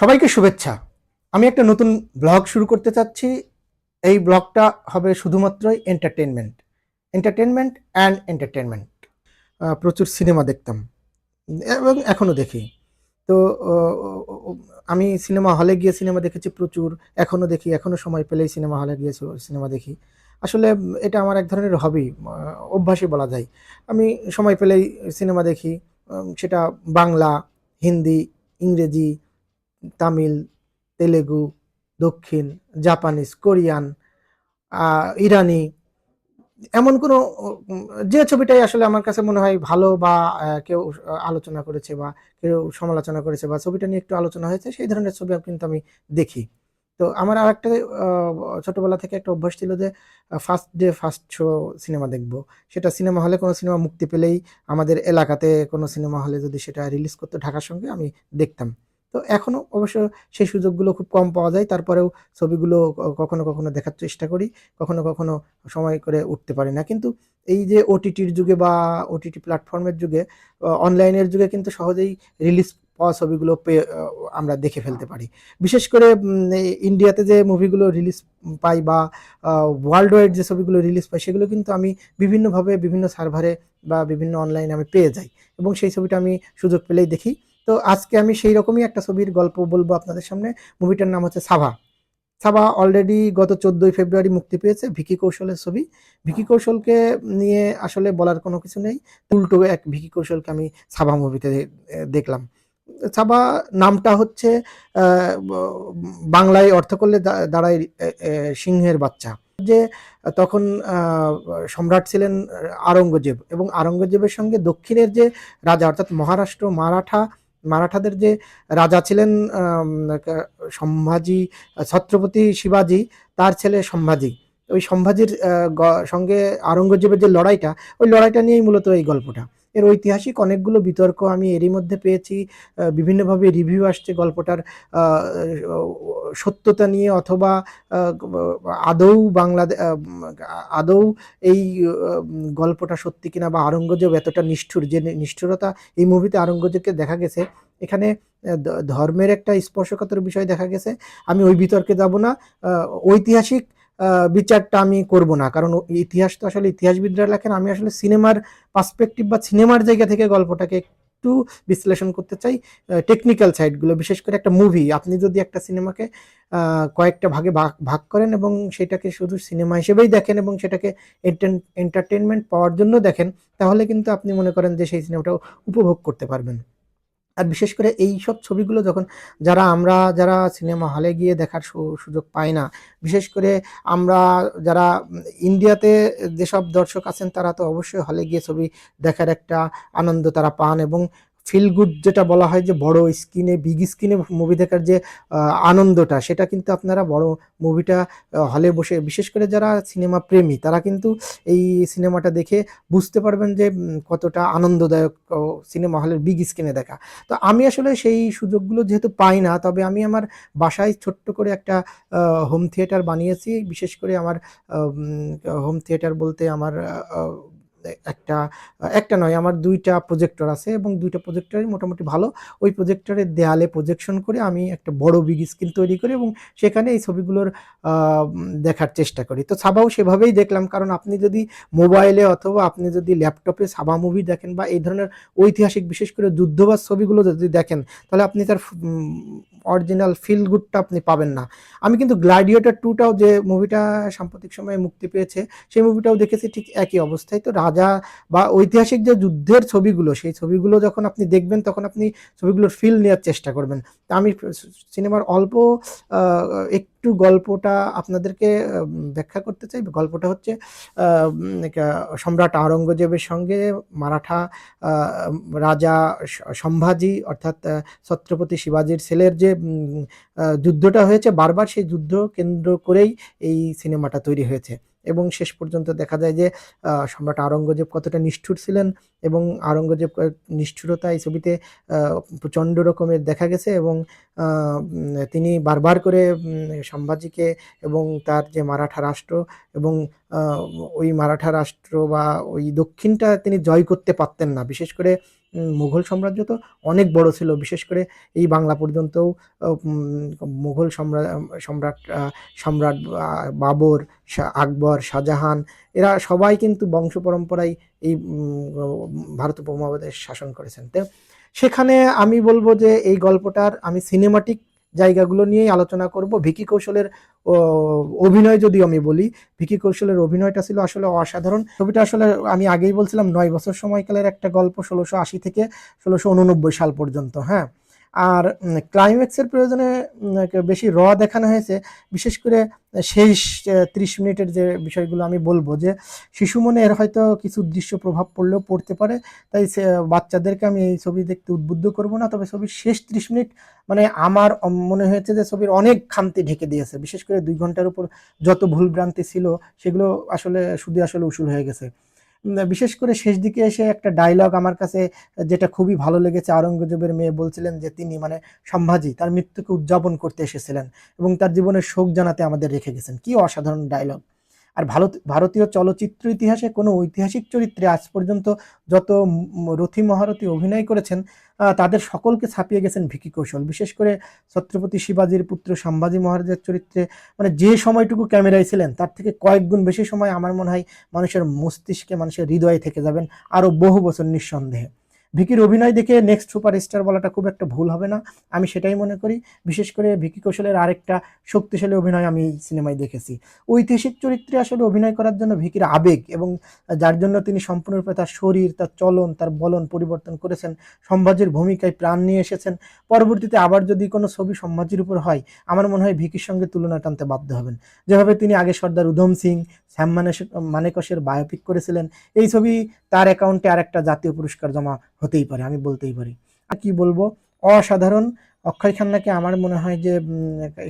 সবাইকে শুভেচ্ছা। আমি একটা নতুন ব্লগ শুরু করতে চাচ্ছি। এই ব্লগটা হবে শুধুমাত্রই এন্টারটেনমেন্ট এন্টারটেনমেন্ট অ্যান্ড এন্টারটেনমেন্ট প্রচুর সিনেমা দেখতাম। এবং এখনও দেখি। তো আমি সিনেমা হলে গিয়ে সিনেমা দেখেছি প্রচুর। এখনও দেখি এখনও সময় পেলেই সিনেমা হলে গিয়ে সিনেমা দেখি। আসলে এটা আমার এক ধরনের হবি অভ্যাসই বলা যায়। আমি সময় পেলেই সিনেমা দেখি। সেটা বাংলা, হিন্দি, ইংরেজি তামিল, তেলেগু, দক্ষিণ, জাপানিজ, কোরিয়ান ইরানি, এমন কোনো, যে ছবিটাই আসলে আমার কাছে মনে হয় ভালো বা কেউ আলোচনা করেছে বা কেউ সমালোচনা করেছে বা ছবিটা নিয়ে একটু আলোচনা হয়েছে, সেই ধরনের ছবি কিন্তু আমি দেখি। তো আমার আর একটা ছোটবেলা থেকে একটা অভ্যাস ছিল যে, first day, first show cinema দেখব। সেটা সিনেমা হলে কোনো সিনেমা মুক্তি পেলেই আমাদের এলাকাতে কোনো সিনেমা হলে যদি সেটা রিলিজ করতো ঢাকার সঙ্গে, আমি দেখতাম। তো এখনও অবশ্য সেই সুযোগগুলো খুব কম পাওয়া যায়। তারপরেও ছবিগুলো কখনো কখনো দেখার চেষ্টা করি, কখনো কখনো সময় করে উঠতে পারি না। কিন্তু এই যে ওটিটির যুগে বা ওটিটি প্ল্যাটফর্মের যুগে অনলাইনের যুগে কিন্তু সহজেই রিলিজ পাওয়া ছবিগুলো পেয়ে আমরা দেখে ফেলতে পারি। বিশেষ করে ইন্ডিয়াতে যে মুভিগুলো রিলিজ পাই বা ওয়ার্ল্ড ওয়াইড যে ছবিগুলো রিলিজ পাই, সেগুলো কিন্তু আমি বিভিন্নভাবে বিভিন্ন সার্ভারে বা বিভিন্ন অনলাইনে আমি পেয়ে যাই। এবং সেই ছবিটা আমি সুযোগ পেলেই দেখি। তো আজকে আমি সেই রকমই একটা ছবির গল্প বলব আপনাদের সামনে। মুভিটার নাম হচ্ছে সাভা। সাবা অলরেডি গত চোদ্দোই ফেব্রুয়ারি মুক্তি পেয়েছে ভিকি কৌশলের ছবি। ভিকি কৌশলকে নিয়ে আসলে বলার কোনো কিছু নেই। উল্টো এক ভিকি কৌশলকে আমি সাবা মুভিতে দেখলাম। সাবা নামটা হচ্ছে বাংলায় অর্থ করলে দাঁড়ায় সিংহের বাচ্চা। যে তখন সম্রাট ছিলেন আরঙ্গজেব এবং আরঙ্গজেবের সঙ্গে দক্ষিণের যে রাজা অর্থাৎ মহারাষ্ট্র মারাঠা মারাঠাদের যে রাজা ছিলেন সম্ভাজী, ছত্রপতি শিবাজি, তার ছেলে সম্ভাজি। ওই সম্ভাজির সঙ্গে আরঙ্গজেবের যে লড়াইটা, ওই লড়াইটা নিয়েই মূলত এই গল্পটা। এর ঐতিহাসিক অনেকগুলো বিতর্ক আমি এরই মধ্যে পেয়েছি। বিভিন্নভাবে রিভিউ আসছে গল্পটার সত্যতা নিয়ে অথবা আদৌ বাংলাদেশ আদৌ এই গল্পটা সত্যি কিনা বা আরঙ্গজেব এতটা নিষ্ঠুর যে নিষ্ঠুরতা এই মুভিতে আরঙ্গজেবকে দেখা গেছে। এখানে ধর্মের একটা স্পর্শকাতর বিষয় দেখা গেছে। আমি ওই বিতর্কে যাব না। ঐতিহাসিক বিচারটা আমি করব না। কারণ ইতিহাস তো আসলে ইতিহাসবিদরা লেখেন, আমি আসলে সিনেমার পার্সপেক্টিভ বা সিনেমার জায়গা থেকে গল্পটাকে একটু বিশ্লেষণ করতে চাই টেকনিক্যাল সাইডগুলো বিশেষ করে একটা মুভি আপনি যদি একটা সিনেমাকে কয়েকটা ভাগে ভাগ ভাগ করেন এবং সেটাকে শুধু সিনেমা হিসেবেই দেখেন এবং সেটাকে এন্টারটেনমেন্ট পাওয়ার জন্য দেখেন, তাহলে কিন্তু আপনি মনে করেন যে সেই সিনেমাটা উপভোগ করতে পারবেন। আর বিশেষ করে এই সব ছবিগুলো যখন যারা আমরা যারা সিনেমা হলে গিয়ে দেখার সুযোগ পাই না, বিশেষ করে আমরা যারা ইন্ডিয়াতে যেসব দর্শক আছেন তারা তো অবশ্যই হলে গিয়ে ছবি দেখার একটা আনন্দ তারা পান এবং ফিল গুড যেটা বলা হয় যে বড় স্ক্রিনে বিগ স্ক্রিনে মুভি দেখার যে আনন্দটা, সেটা কিন্তু আপনারা বড় মুভিটা হলে বসে, বিশেষ করে যারা সিনেমা প্রেমী, তারা কিন্তু এই সিনেমাটা দেখে বুঝতে পারবেন যে কতটা আনন্দদায়ক সিনেমা হলের বিগ স্ক্রিনে দেখা। তো আমি আসলে সেই সুযোগগুলো যেহেতু পাই না, তবে আমি আমার বাসায় ছোট্ট করে একটা হোম থিয়েটার বানিয়েছি। বিশেষ করে আমার হোম থিয়েটার বলতে আমার একটা একটা নয়, আমার দুইটা প্রজেক্টর আছে এবং দুইটা প্রজেক্টরই মোটামুটি ভালো। ওই প্রজেক্টরের দেয়ালে প্রজেকশন করে আমি একটা বড় বিগ স্ক্রিন তৈরি করি এবং সেখানে এই ছবিগুলোর দেখার চেষ্টা করি। তো সাবাও সেভাবেই দেখলাম, কারণ আপনি যদি মোবাইলে অথবা আপনি যদি ল্যাপটপে সাবা মুভি দেখেন বা এই ধরনের ঐতিহাসিক বিশেষ করে যুদ্ধবাজ ছবিগুলো যদি দেখেন, তাহলে আপনি তার অরিজিনাল ফিল গুডটা আপনি পাবেন না। আমি কিন্তু গ্ল্যাডিয়েটর টুটাও যে মুভিটা সাম্প্রতিক সময়ে মুক্তি পেয়েছে, সেই মুভিটাও দেখেছি ঠিক একই অবস্থায়। তো রাজা বা ঐতিহাসিক যে যুদ্ধের ছবিগুলো, সেই ছবিগুলো যখন আপনি দেখবেন, তখন আপনি ছবিগুলোর ফিল নেওয়ার চেষ্টা করবেন। তা আমি সিনেমার অল্প একটু গল্পটা আপনাদেরকে ব্যাখ্যা করতে চাই। গল্পটা হচ্ছে সম্রাট আওরঙ্গজেবের সঙ্গে মারাঠা রাজা সম্ভাজি, অর্থাৎ ছত্রপতি শিবাজির ছেলের যে যুদ্ধটা হয়েছে, বারবার সেই যুদ্ধ কেন্দ্র করেই এই সিনেমাটা তৈরি হয়েছে। এবং শেষ পর্যন্ত দেখা যায় যে সম্রাট আওরঙ্গজেব কতটা নিষ্ঠুর ছিলেন এবং আওরঙ্গজেব নিষ্ঠুরতা এই ছবিতে প্রচণ্ড রকমের দেখা গেছে এবং তিনি বারবার করে সম্ভাজিকে এবং তার যে মারাঠা রাষ্ট্র এবং ওই মারাঠা রাষ্ট্র বা ওই দক্ষিণটা তিনি জয় করতে পারতেন না। বিশেষ করে মুঘল সাম্রাজ্য তো অনেক বড় ছিল। বিশেষ করে এই বাংলা পর্যন্তও মুঘল সম্রাট সম্রাট সম্রাট বাবর আকবর, শাহজাহান, এরা সবাই কিন্তু বংশ পরম্পরায় এই ভারত উপমহাদেশ শাসন করেছেন। তো সেখানে আমি বলব যে এই গল্পটার আমি সিনেমাটিক জায়গাগুলো নিয়েই আলোচনা করব। ভিকি কৌশলের অভিনয় যদি আমি বলি, ভিকি কৌশলের অভিনয়টা ছিল আসলে অসাধারণ। ছবিটা আসলে আমি আগেই বলছিলাম, নয় বছর সময়কালের একটা গল্প, ষোলোশো আশি থেকে ষোলোশো উননব্বই সাল পর্যন্ত হ্যাঁ? আর ক্লাইম্যাক্সের প্রয়োজনে বেশি র দেখানো হয়েছে, বিশেষ করে শেষ ত্রিশ মিনিটের যে বিষয়গুলো আমি বলব যে, শিশু মনে এর হয়তো কিছু দৃশ্য প্রভাব পড়লেও পড়তে পারে, তাই বাচ্চাদেরকে আমি এই ছবি দেখতে উদ্বুদ্ধ করব না, তবে ছবির শেষ ত্রিশ মিনিট মানে আমার মনে হয়েছে যে ছবির অনেক খামতি ঢেকে দিয়েছে, বিশেষ করে দুই ঘণ্টার উপর যত ভুলভ্রান্তি ছিল, সেগুলো আসলে শুধু আসলে উসুল হয়ে গেছে। বিশেষ করে শেষ দিকে এসে একটা ডায়লগ আমার কাছে, যেটা খুবই ভালো লেগেছে, আওরঙ্গজেবের মেয়ে বলছিলেন যে তিনি মানে সম্ভাজি, তার মৃত্যুকে উদযাপন করতে এসেছিলেন এবং তার জীবনের শোক জানাতে আমাদের রেখে গেছেন। কি অসাধারণ ডায়লগ আর ভারত ভারতীয় চলচ্চিত্র ইতিহাসে কোনো ঐতিহাসিক চরিত্রে আজ পর্যন্ত যত রথী মহারথী অভিনয় করেছেন তাদের সকলকে ছাপিয়ে গেছেন ভিকি কৌশল। বিশেষ করে ছত্রপতি শিবাজির পুত্র সম্ভাজি মহারাজের চরিত্রে মানে যে সময়টুকু ক্যামেরায় ছিলেন, তার থেকে কয়েক গুণ বেশি সময় আমার মনে হয় মানুষের মস্তিষ্কে, মানুষের হৃদয়ে থেকে যাবেন আরও বহু বছর নিঃসন্দেহে। ভিকির অভিনয় দেখে নেক্সট সুপারস্টার বলাটা খুব একটা ভুল হবে না। আমি সেটাই মনে করি। বিশেষ করে ভিকি কৌশলের আরেকটা শক্তিশালী অভিনয় আমি এই সিনেমায় দেখেছি। ঐতিহাসিক চরিত্রে আসলে অভিনয় করার জন্য ভিকির আবেগ এবং যার জন্য তিনি সম্পূর্ণরূপে তার শরীর, তার চলন, তার বলন পরিবর্তন করেছেন। সম্ভাজির ভূমিকায় প্রাণ নিয়ে এসেছেন। পরবর্তীতে আবার যদি কোনো ছবি সম্ভাজির উপর হয়, আমার মনে হয় ভিকির সঙ্গে তুলনা টানতে বাধ্য হবেন। যেভাবে তিনি আগে সর্দার উধম সিং, শ্যাম মানেকশের বায়োপিক করেছিলেন, এই ছবি তার অ্যাকাউন্টে আর একটা জাতীয় পুরস্কার জমা হতেই পারে, আমি বলতেই পারি। আর কি বলব, অসাধারণ। অক্ষয় খান্নাকে আমার মনে হয় যে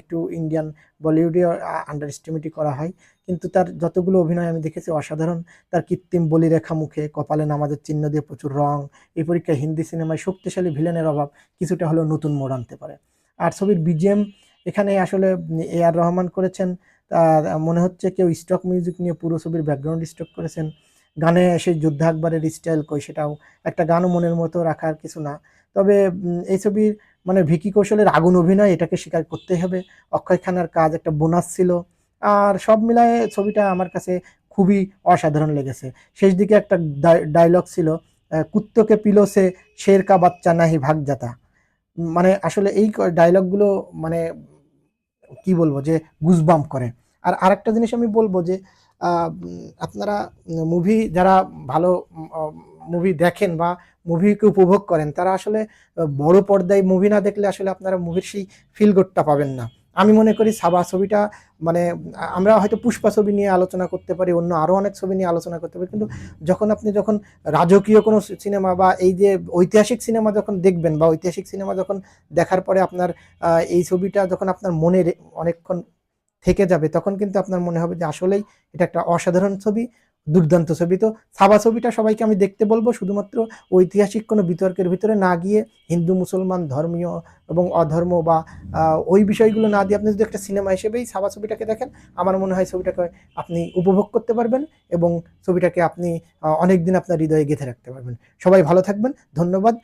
একটু ইন্ডিয়ান বলিউডে আন্ডার এস্টিমেটই করা হয়। কিন্তু তার যতগুলো অভিনয় আমি দেখেছি, অসাধারণ। তার কৃত্রিম বলিরেখা মুখে, কপালে নামাজের চিহ্ন দিয়ে প্রচুর রং। এই পরীক্ষায় হিন্দি সিনেমায় শক্তিশালী ভিলেনের অভাব কিছুটা হলেও নতুন মোড় আনতে পারে। আর ছবির বিজিএম এখানে আসলে এ আর রহমান করেছেন। মনে হচ্ছে কেউ স্টক মিউজিক নিয়ে পুরো ছবির ব্যাকগ্রাউন্ড স্টক করেছেন। গানে সেই যোদ্ধা আকবরের স্টাইল কই সেটাও একটা গানও মনের মতো রাখার কিছু না। তবে এই ছবির মানে ভিকি কৌশলের আগুন অভিনয় এটাকে স্বীকার করতে হবে। অক্ষয় খানের কাজ একটা বোনাস ছিল। আর সব মিলায়ে ছবিটা আমার কাছে খুবই অসাধারণ লেগেছে। শেষ দিকে একটা ডায়লগ ছিল কুত্তকে পিলোসে শের কা বাচ্চা নাহি ভাগ যাতা মানে আসলে এই ডায়লগগুলো মানে কি বলব যে গুজবাম করে। আর আরেকটা জিনিস আমি বলব যে আপনারা মুভি যারা ভালো মুভি দেখেন বা মুভিকে উপভোগ করেন, তারা আসলে বড় পর্দায় মুভি না দেখলে আসলে আপনারা মুভির সেই ফিল গুডটা পাবেন না। আমি মনে করি সাবা ছবিটা মানে আমরা হয়তো পুষ্পা ছবি নিয়ে আলোচনা করতে পারি, অন্য আরও অনেক ছবি নিয়ে আলোচনা করতে পারি, কিন্তু যখন আপনি যখন রাজকীয় কোনো সিনেমা বা এই যে ঐতিহাসিক সিনেমা যখন দেখবেন বা ঐতিহাসিক সিনেমা যখন দেখার পরে আপনার এই ছবিটা যখন আপনার মনে অনেকক্ষণ থেকে যাবে, তখন কিন্তু আপনার মনে হবে যে আসলেই এটা একটা অসাধারণ ছবি, দুর্দান্ত ছবি। তো সাবা ছবিটা সবাইকে আমি দেখতে বলব, শুধুমাত্র ঐতিহাসিক কোনো বিতর্কের ভিতরে না গিয়ে হিন্দু, মুসলমান, ধর্মীয় এবং অধর্ম বা ওই বিষয়গুলো না দিয়ে আপনি যদি একটা সিনেমা হিসেবেই সাবা ছবিটাকে দেখেন, আমার মনে হয় ছবিটাকে আপনি উপভোগ করতে পারবেন এবং ছবিটাকে আপনি অনেক দিন আপনার হৃদয়ে গেঁথে রাখতে পারবেন। সবাই ভালো থাকবেন, ধন্যবাদ।